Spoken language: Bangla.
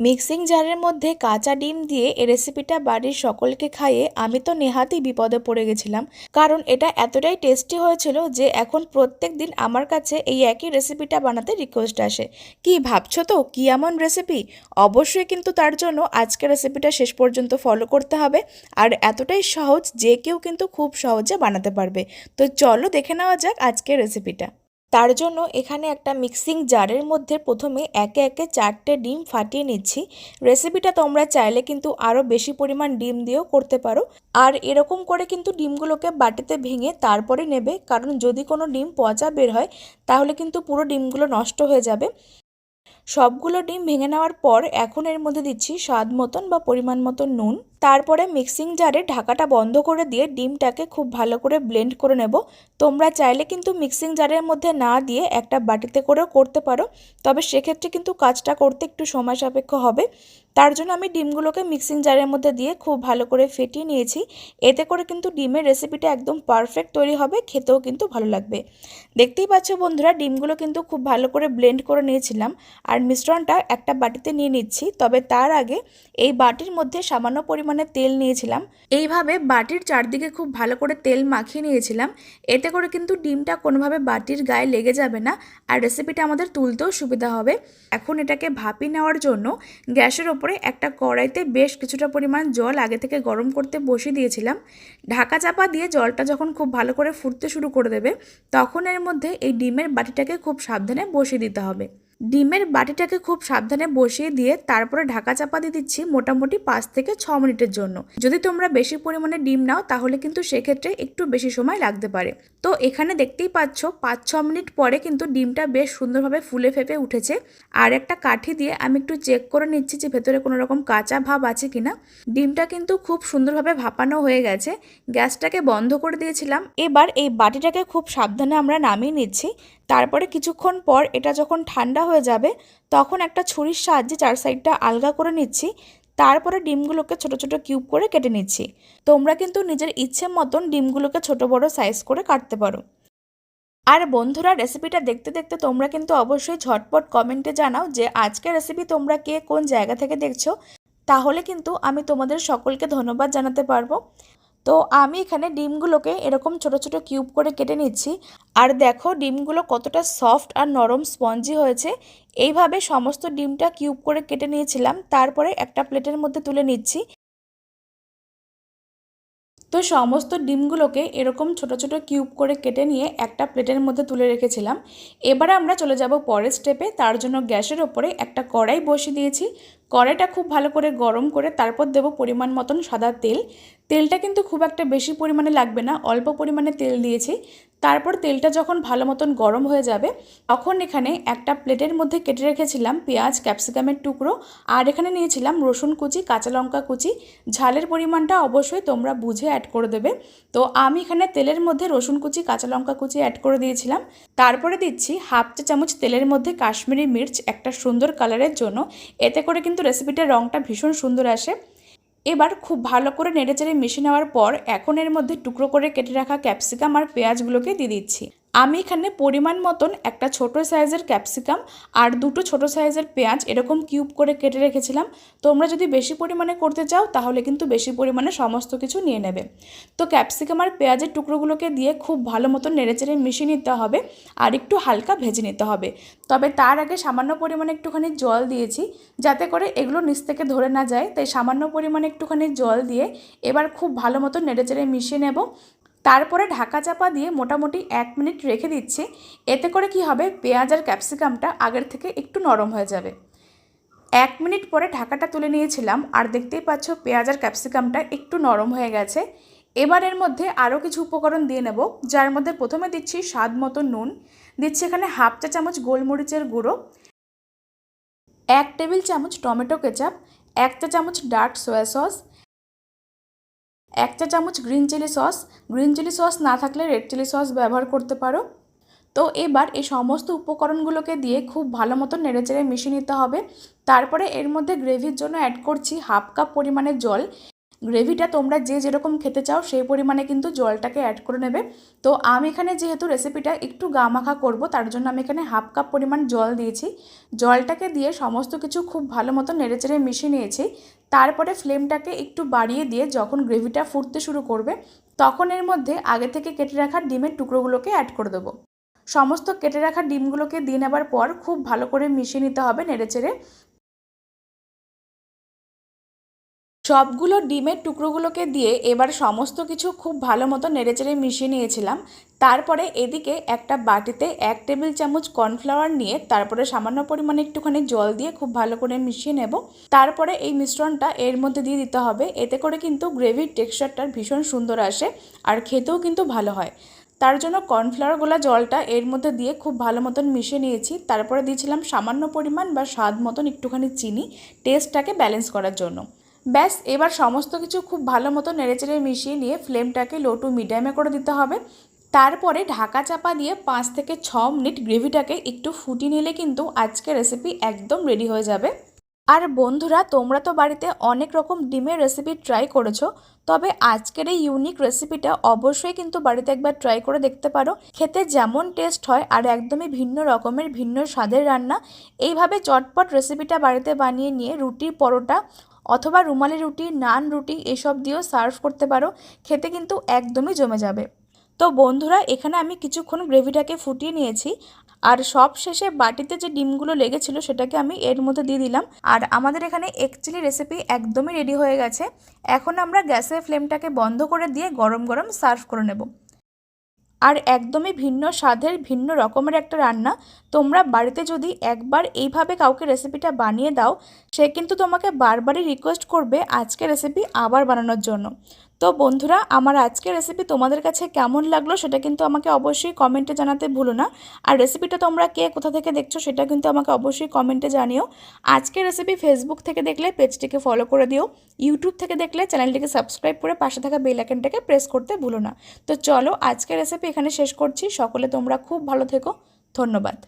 মিক্সিং জারের মধ্যে কাঁচা ডিম দিয়ে এই রেসিপিটা বাড়ির সকলকে খাইয়ে আমি তো নেহাতই বিপদে পড়ে গেছিলাম। কারণ এটা এতটাই টেস্টি হয়েছিল যে এখন প্রত্যেক দিন আমার কাছে এই একই রেসিপিটা বানাতে রিকোয়েস্ট আসে। কি ভাবছ তো? কি এমন রেসিপি অবশ্যই কিন্তু তার জন্য আজকের রেসিপিটা শেষ পর্যন্ত ফলো করতে হবে। আর এতটাই সহজ যে কেউ কিন্তু খুব সহজে বানাতে পারবে। তো চলো দেখে নেওয়া যাক আজকের রেসিপিটা তার জন্য এখানে একটা মিক্সিং জারের মধ্যে প্রথমে একে একে চারটে ডিম ফাটিয়ে নিচ্ছি। রেসিপিটা তোমরা চাইলে কিন্তু আরও বেশি পরিমাণ ডিম দিয়েও করতে পারো। আর এরকম করে কিন্তু ডিমগুলোকে বাটিতে ভেঙে তারপরে নেবে, কারণ যদি কোনো ডিম পচা বের হয়, তাহলে কিন্তু পুরো ডিমগুলো নষ্ট হয়ে যাবে। সবগুলো ডিম ভেঙে নেওয়ার পর এখন এর মধ্যে দিচ্ছি স্বাদ মতন বা পরিমাণ মতন নুন। তারপরে মিক্সিং জারে ঢাকাটা বন্ধ করে দিয়ে ডিমটাকে খুব ভালো করে ব্লেন্ড করে নেব। তোমরা চাইলে কিন্তু মিক্সিং জারের মধ্যে না দিয়ে একটা বাটিতে করেও করতে পারো, তবে সেক্ষেত্রে কিন্তু কাজটা করতে একটু সময় সাপেক্ষ হবে। তার জন্য আমি ডিমগুলোকে মিক্সিং জারের মধ্যে দিয়ে খুব ভালো করে ফেটিয়ে নিয়েছি। এতে করে কিন্তু ডিমের রেসিপিটা একদম পারফেক্ট তৈরি হবে, খেতেও কিন্তু ভালো লাগবে। দেখতেই পাচ্ছ বন্ধুরা, ডিমগুলো কিন্তু খুব ভালো করে ব্লেন্ড করে নিয়েছিলাম। আর মিশ্রণটা একটা বাটিতে নিয়ে নিচ্ছি, তবে তার আগে এই বাটির মধ্যে সামান্য পরিমাণে তেল নিয়েছিলাম। এইভাবে বাটির চারদিকে খুব ভালো করে তেল মাখিয়ে নিয়েছিলাম। এতে করে কিন্তু ডিমটা কোনোভাবে বাটির গায়ে লেগে যাবে না আর রেসিপিটা আমাদের তুলতেও সুবিধা হবে। এখন এটাকে ভাপিয়ে নেওয়ার জন্য গ্যাসের ওপরে একটা কড়াইতে বেশ কিছুটা পরিমাণ জল আগে থেকে গরম করতে বসিয়ে দিয়েছিলাম। ঢাকা চাপা দিয়ে জলটা যখন খুব ভালো করে ফুটতে শুরু করে দেবে, তখন এর মধ্যে এই ডিমের বাটিটাকে খুব সাবধানে বসিয়ে দিতে হবে। ডিমের বাটিটাকে খুব সাবধানে বসিয়ে দিয়ে তারপরে ঢাকা চাপা দিয়ে দিচ্ছি মোটামুটি পাঁচ থেকে ছ মিনিটের জন্য। যদি তোমরা বেশি পরিমাণে ডিম নাও, তাহলে কিন্তু সেক্ষেত্রে একটু বেশি সময় লাগতে পারে। তো এখানে দেখতেই পাচ্ছ, পাঁচ ছ মিনিট পরে কিন্তু ডিমটা বেশ সুন্দরভাবে ফুলে ফেপে উঠেছে। আর একটা কাঠি দিয়ে আমি একটু চেক করে নিচ্ছি যে ভেতরে কোনো রকম কাঁচা ভাব আছে কিনা। ডিমটা কিন্তু খুব সুন্দরভাবে ভাপানো হয়ে গেছে। গ্যাসটাকে বন্ধ করে দিয়েছিলাম। এবার এই বাটিটাকে খুব সাবধানে আমরা নামিয়ে নিচ্ছি। তারপরে কিছুক্ষণ পর এটা যখন ঠান্ডা হয়ে যাবে, তখন একটা ছুরির সাহায্যে চার সাইডটা আলগা করে নিচ্ছি, তারপরে ডিমগুলোকে ছোট ছোট কিউব করে কেটে নিচ্ছি। তোমরা কিন্তু নিজের ইচ্ছে মতন ডিমগুলোকে ছোট বড় সাইজ করে কাটতে পারো। আর বন্ধুরা, রেসিপিটা দেখতে দেখতে তোমরা কিন্তু অবশ্যই ঝটপট কমেন্টে জানাও যে আজকের রেসিপি তোমরা কে কোন জায়গা থেকে দেখছ। তাহলে কিন্তু আমি তোমাদের সকলকে ধন্যবাদ জানাতে পারব। তো আমি এখানে ডিমগুলোকে এরকম ছোট ছোট কিউব করে কেটে নিচ্ছি। আর দেখো ডিমগুলো কতটা সফট আর নরম স্পঞ্জি হয়েছে। এইভাবে সমস্ত ডিমটা কিউব করে কেটে নিয়েছিলাম। তারপরে একটা প্লেটের মধ্যে তুলে নিচ্ছি। তো সমস্ত ডিমগুলোকে এরকম ছোট ছোট কিউব করে কেটে নিয়ে একটা প্লেটের মধ্যে তুলে রেখেছিলাম। এবারে আমরা চলে যাব পরের স্টেপে তার জন্য গ্যাসের ওপরে একটা কড়াই বসিয়ে দিয়েছি। কড়াইটা খুব ভালো করে গরম করে তারপর দেব পরিমাণ মতন সাদা তেল। তেলটা কিন্তু খুব একটা বেশি পরিমাণে লাগবে না, অল্প পরিমাণে তেল দিয়েছি। তারপর তেলটা যখন ভালো মতন গরম হয়ে যাবে, তখন এখানে একটা প্লেটের মধ্যে কেটে রেখেছিলাম পেঁয়াজ, ক্যাপসিকামের টুকরো, আর এখানে নিয়েছিলাম রসুন কুচি, কাঁচা লঙ্কা কুচি। ঝালের পরিমাণটা অবশ্যই তোমরা বুঝে অ্যাড করে দেবে। তো আমি এখানে তেলের মধ্যে রসুন কুচি, কাঁচা লঙ্কা কুচি অ্যাড করে দিয়েছিলাম। তারপরে দিচ্ছি হাফ চা চামচ তেলের মধ্যে কাশ্মীরি মির্চ, একটা সুন্দর কালারের জন্য। এতে করে কিন্তু রেসিপিটার রঙটা ভীষণ সুন্দর আসে। এবার খুব ভালো করে নেড়েচেড়ে মিশিয়ে নেওয়ার পর এখন এর মধ্যে টুকরো করে কেটে রাখা ক্যাপসিকাম আর পেঁয়াজগুলোকে দিয়ে দিচ্ছি। আমি এখানে পরিমাণ মতন একটা ছোট সাইজের ক্যাপসিকাম আর দুটো ছোট সাইজের পেঁয়াজ এরকম কিউব করে কেটে রেখেছিলাম। তোমরা যদি বেশি পরিমাণে করতে চাও, তাহলে কিন্তু বেশি পরিমাণে সমস্ত কিছু নিয়ে নেবে। তো ক্যাপসিকাম আর পেঁয়াজের টুকরোগুলোকে দিয়ে খুব ভালো মতন নেড়েচেড়ে মিশিয়ে নিতে হবে আর একটু হালকা ভেজে নিতে হবে। তবে তার আগে সামান্য পরিমাণে একটুখানি জল দিয়েছি যাতে করে এগুলো নিচ থেকে ধরে না যায়। তাই সামান্য পরিমাণে একটুখানি জল দিয়ে এবার খুব ভালো মতন নেড়েচেড়ে মিশিয়ে নেব। তারপরে ঢাকা চাপা দিয়ে মোটামুটি এক মিনিট রেখে দিচ্ছি। এতে করে কি হবে? পেঁয়াজ আর ক্যাপসিকামটা আগের থেকে একটু নরম হয়ে যাবে। এক মিনিট পরে ঢাকাটা তুলে নিয়েছিলাম আর দেখতেই পাচ্ছ পেঁয়াজ আর ক্যাপসিকামটা একটু নরম হয়ে গেছে। এবার এর মধ্যে আরও কিছু উপকরণ দিয়ে নেব, যার মধ্যে প্রথমে দিচ্ছি স্বাদ মতো নুন। দিচ্ছি এখানে হাফ চা চামচ গোলমরিচের গুঁড়ো। এক টেবিল চামচ টমেটো কেচাপ। এক চা চামচ ডার্ক সয়া সস। এক চা চামচ green chilli sauce. Green chilli sauce না থাকলে রেড চিলি সস ব্যবহার করতে পারো। তো এবার এই সমস্ত উপকরণগুলোকে দিয়ে খুব ভালো মতো নেড়েচেড়ে মিশিয়ে নিতে হবে। তারপরে এর মধ্যে গ্রেভির জন্য অ্যাড করছি হাফ কাপ পরিমাণে জল। গ্রেভিটা তোমরা যে যেরকম খেতে চাও সেই পরিমাণে কিন্তু জলটাকে অ্যাড করে নেবে। তো আমি এখানে যেহেতু রেসিপিটা একটু গা মাখা করব, তার জন্য আমি এখানে হাফ কাপ পরিমাণ জল দিয়েছি। জলটাকে দিয়ে সমস্ত কিছু খুব ভালো মতো নেড়েচেড়ে মিশিয়ে নিয়েছি। তারপরে ফ্লেমটাকে একটু বাড়িয়ে দিয়ে যখন গ্রেভিটা ফুটতে শুরু করবে, তখন এর মধ্যে আগে থেকে কেটে রাখা ডিমের টুকরোগুলোকে অ্যাড করে দেবো। সমস্ত কেটে রাখা ডিমগুলোকে দিয়ে নেবার পর খুব ভালো করে মিশিয়ে নিতে হবে নেড়েচেড়ে। সবগুলো ডিমের টুকরোগুলোকে দিয়ে এবার সমস্ত কিছু খুব ভালো মতো নেড়েচেড়ে মিশিয়ে নিয়েছিলাম। তারপরে এদিকে একটা বাটিতে এক টেবিল চামচ কর্নফ্লাওয়ার নিয়ে তারপরে সামান্য পরিমাণে একটুখানি জল দিয়ে খুব ভালো করে মিশিয়ে নেব। তারপরে এই মিশ্রণটা এর মধ্যে দিয়ে দিতে হবে। এতে করে কিন্তু গ্রেভির টেক্সচারটা ভীষণ সুন্দর আসে আর খেতেও কিন্তু ভালো হয়। তার জন্য কর্নফ্লাওয়ার গোলা জলটা এর মধ্যে দিয়ে খুব ভালো মতন মিশিয়ে নিয়েছি। তারপরে দিয়েছিলাম সামান্য পরিমাণ বা স্বাদ মতন একটুখানি চিনি টেস্টটাকে ব্যালেন্স করার জন্য। ব্যাস, এবার সমস্ত কিছু খুব ভালো মতো নেড়েচেড়ে মিশিয়ে নিয়ে ফ্লেমটাকে লো টু মিডিয়ামে করে দিতে হবে। তারপরে ঢাকা চাপা দিয়ে পাঁচ থেকে ছ মিনিট গ্রেভিটাকে একটু ফুটিয়ে নিলে কিন্তু আজকের রেসিপি একদম রেডি হয়ে যাবে। আর বন্ধুরা, তোমরা তো বাড়িতে অনেক রকম ডিমের রেসিপি ট্রাই করেছ, তবে আজকের এই ইউনিক রেসিপিটা অবশ্যই কিন্তু বাড়িতে একবার ট্রাই করে দেখতে পারো। খেতে যেমন টেস্ট হয় আর একদমই ভিন্ন রকমের, ভিন্ন স্বাদের রান্না। এইভাবে চটপট রেসিপিটা বাড়িতে বানিয়ে নিয়ে রুটি পরোটা অথবা রুমালি রুটি, নান রুটি এসব দিয়েও সার্ভ করতে পারো। খেতে কিন্তু একদমই জমে যাবে। তো বন্ধুরা, এখানে আমি কিছুক্ষণ গ্রেভিটাকে ফুটিয়ে নিয়েছি। আর সব শেষে বাটিতে যে ডিমগুলো লেগেছিল সেটাকে আমি এর মধ্যে দিয়ে দিলাম। আর আমাদের এখানে এক চিলি রেসিপি একদমই রেডি হয়ে গেছে। এখন আমরা গ্যাসের ফ্লেমটাকে বন্ধ করে দিয়ে গরম গরম সার্ভ করে নেব। আর একদমই ভিন্ন স্বাদের, ভিন্ন রকমের একটা রান্না। তোমরা বাড়িতে যদি একবার এইভাবে কাউকে রেসিপিটা বানিয়ে দাও, সে কিন্তু তোমাকে বারবারই রিকোয়েস্ট করবে আজকে রেসিপি আবার বানানোর জন্য। তো বন্ধুরা, আমার আজকের রেসিপি তোমাদের কাছে কেমন লাগল সেটা কিন্তু আমাকে অবশ্যই কমেন্টে জানাতে ভুলো না। আর রেসিপিটা তোমরা কে কোথা থেকে দেখছ সেটা কিন্তু আমাকে অবশ্যই কমেন্টে জানিও। আজকের রেসিপি ফেসবুক থেকে দেখলে পেজটিকে ফলো করে দিও। ইউটিউব থেকে দেখলে চ্যানেলটিকে সাবস্ক্রাইব করে পাশে থাকা বেল আইকনটাকে প্রেস করতে ভুলো না। তো চলো, আজকের রেসিপি এখানে শেষ করছি। সকলে তোমরা খুব ভালো থেকো। ধন্যবাদ।